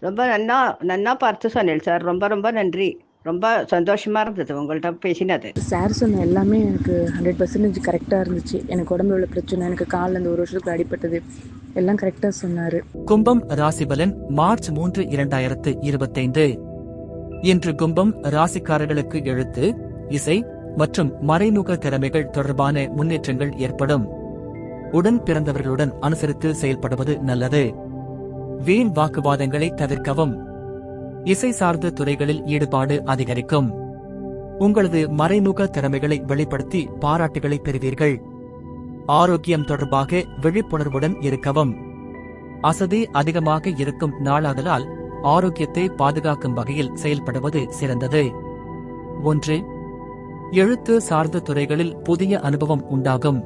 ரொம்ப நன்னா நன்னா பார்த்து சொன்னேன் சார். ரொம்ப ரொம்ப நன்றி. ரொம்ப சந்தோஷமா இருந்தது உங்கள்கிட்ட பேசினது. சார் சொன்ன எல்லாமே எனக்கு ஹண்ட்ரட் பர்சன்டேஜ் கரெக்டாக இருந்துச்சு. எனக்கு உடம்புல உள்ள பிரச்சனை எனக்கு காலில் இந்த ஒரு வருஷத்துக்கு அடிபட்டது எல்லாம் கரெக்டாக சொன்னார். கும்பம் ராசிபலன் மார்ச் மூன்று இரண்டாயிரத்து இருபத்தைந்து. இன்று கும்பம் ராசிக்காரர்களுக்கு எழுத்து இசை மற்றும் மறைமுக திறமைகள் தொடர்பான முன்னேற்றங்கள் ஏற்படும். உடன் பிறந்தவர்களுடன் அனுசரித்து செயல்படுவது நல்லது. வீண் வாக்குவாதங்களை தவிர்க்கவும். இசை சார்ந்த துறைகளில் ஈடுபாடு அதிகரிக்கும். உங்களது மறைமுக திறமைகளை வெளிப்படுத்தி பாராட்டுகளை பெறுவீர்கள். ஆரோக்கியம் தொடர்பாக விழிப்புணர்வுடன் இருக்கவும். அசதி அதிகமாக இருக்கும் நாளாதலால் ஆரோக்கியத்தை பாதுகாக்கும் வகையில் செயல்படுவது சிறந்தது. ஒன்று எழுத்து சார்ந்த துறைகளில் புதிய அனுபவம் உண்டாகும்.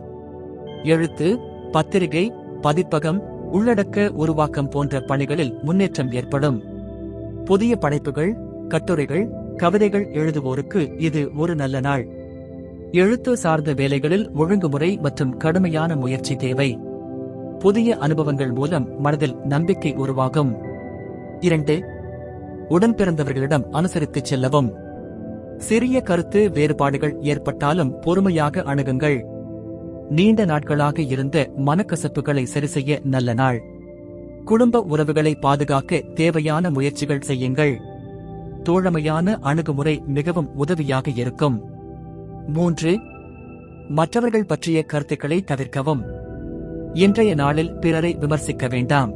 எழுத்து பத்திரிகை பதிப்பகம் உள்ளடக்க உருவாக்கம் போன்ற பணிகளில் முன்னேற்றம் ஏற்படும். புதிய படைப்புகள் கட்டுரைகள் கவிதைகள் எழுதுவோருக்கு இது ஒரு நல்ல நாள். எழுத்து சார்ந்த வேலைகளில் ஒழுங்குமுறை மற்றும் கடுமையான முயற்சி தேவை. புதிய அனுபவங்கள் மூலம் மனதில் நம்பிக்கை உருவாகும். இரண்டு உடன் பிறந்தவர்களிடம் அனுசரித்துச் செல்லவும். சிறிய கருத்து வேறுபாடுகள் ஏற்பட்டாலும் பொறுமையாக அணுகுங்கள். நீண்ட நாட்களாக இருந்த மனக்கசப்புகளை சரிசெய்ய நல்ல நாள். குடும்ப உறவுகளை பாதுகாக்க தேவையான முயற்சிகள் செய்யுங்கள். தோழமையான அணுகுமுறை மிகவும் உதவியாக இருக்கும். மூன்று மற்றவர்கள் பற்றிய கருத்துக்களை தவிர்க்கவும். இன்றைய நாளில் பிறரை விமர்சிக்க வேண்டாம்.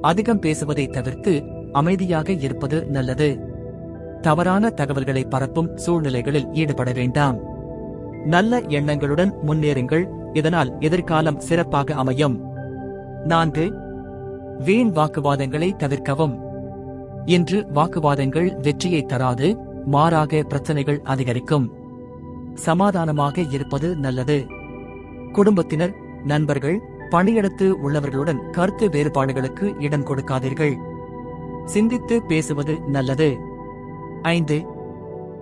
அதிகம் பேசுவதை தவிர்த்து அமைதியாக இருப்பது நல்லது. தவறான தகவல்களை பரப்பும் சூழ்நிலைகளில் ஈடுபட வேண்டாம். நல்ல எண்ணங்களுடன் முன்னேறுங்கள். இதனால் எதிர்காலம் சிறப்பாக அமையும். நான்கு வீண் வாக்குவாதங்களை தவிர்க்கவும். இன்று வாக்குவாதங்கள் வெற்றியை தராது மாறாக பிரச்சனைகள் அதிகரிக்கும். சமாதானமாக இருப்பது நல்லது. குடும்பத்தினர் நண்பர்கள் பணியிடத்து உள்ளவர்களுடன் கருத்து வேறுபாடுகளுக்கு இடம் கொடுக்காதீர்கள். சிந்தித்து பேசுவது நல்லது. ஐந்து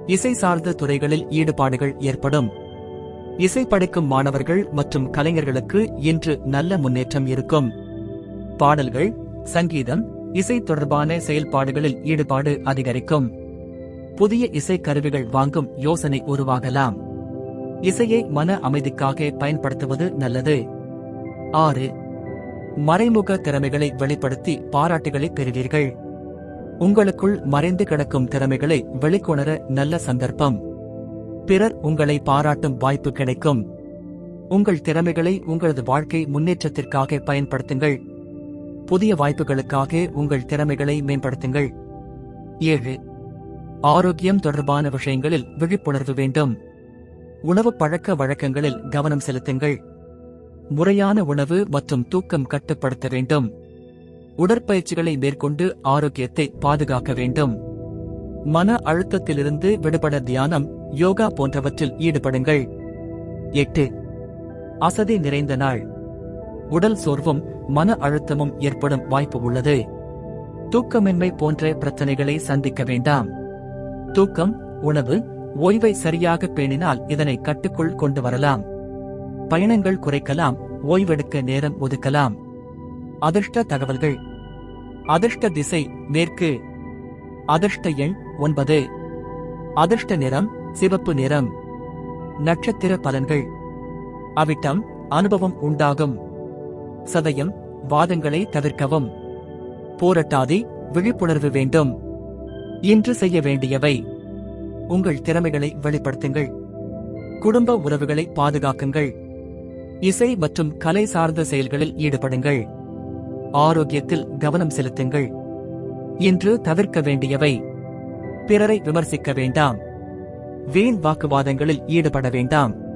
இசை சார்ந்த துறைகளில் ஈடுபாடுகள் ஏற்படும். இசை படைக்கும் மாணவர்கள் மற்றும் கலைஞர்களுக்கு இன்று நல்ல முன்னேற்றம் இருக்கும். பாடல்கள் சங்கீதம் இசை தொடர்பான செயல்பாடுகளில் ஈடுபாடு அதிகரிக்கும். புதிய இசை கருவிகள் வாங்கும் யோசனை உருவாகலாம். இசையை மன அமைதிக்காக பயன்படுத்துவது நல்லது. ஆறு மறைமுக திறமைகளை வெளிப்படுத்தி பாராட்டுகளை பெறுவீர்கள். உங்களுக்குள் மறைந்து கிடக்கும் திறமைகளை வெளிக்கொணர நல்ல சந்தர்ப்பம். பிறர் உங்களை பாராட்டும் வாய்ப்பு கிடைக்கும். உங்கள் திறமைகளை உங்களது வாழ்க்கை முன்னேற்றத்திற்காக பயன்படுத்துங்கள். புதிய வாய்ப்புகளுக்காக உங்கள் திறமைகளை மேம்படுத்துங்கள். ஏழு. ஆரோக்கியம் தொடர்பான விஷயங்களில் விழிப்புணர்வு வேண்டும். உணவு பழக்க வழக்கங்களில் கவனம் செலுத்துங்கள். முறையான உணவு மற்றும் தூக்கம் கட்டுப்படுத்த வேண்டும். உடற்பயிற்சிகளை மேற்கொண்டு ஆரோக்கியத்தை பாதுகாக்க வேண்டும். மன அழுத்தத்திலிருந்து விடுபட தியானம் யோகா போன்றவற்றில் ஈடுபடுங்கள். எட்டு. அசதி நிறைந்த நாள். உடல் சோர்வும் மன அழுத்தமும் ஏற்படும் வாய்ப்பு உள்ளது. தூக்கமின்மை போன்ற பிரச்சனைகளை சந்திக்க வேண்டாம். தூக்கம் உணவு ஓய்வை சரியாக பேணினால் இதனை கட்டுக்குள் கொண்டு வரலாம். பயணங்கள் குறைக்கலாம் ஓய்வெடுக்க நேரம் ஒதுக்கலாம். அதிர்ஷ்ட தகவல்கள். அதிர்ஷ்ட திசை மேற்கு. அதிர்ஷ்ட எண் ஒன்பது. அதிர்ஷ்ட நிறம் சிவப்பு நிறம். நட்சத்திர பலன்கள். அவிட்டம் அனுபவம் உண்டாகும். சதயம் வாதங்களை தவிர்க்கவும். போரட்டாதே விழிப்புணர்வு வேண்டும். இன்று செய்ய வேண்டியவை. உங்கள் திறமைகளை வெளிப்படுத்துங்கள். குடும்ப உறவுகளை பாதுகாக்குங்கள். இசை மற்றும் கலை சார்ந்த செயல்களில் ஈடுபடுங்கள். ஆரோக்கியத்தில் கவனம் செலுத்துங்கள். இன்று தவிர்க்க வேண்டியவை. பிறரை விமர்சிக்க வேண்டாம். வீண் வாக்குவாதங்களில் ஈடுபட வேண்டாம்.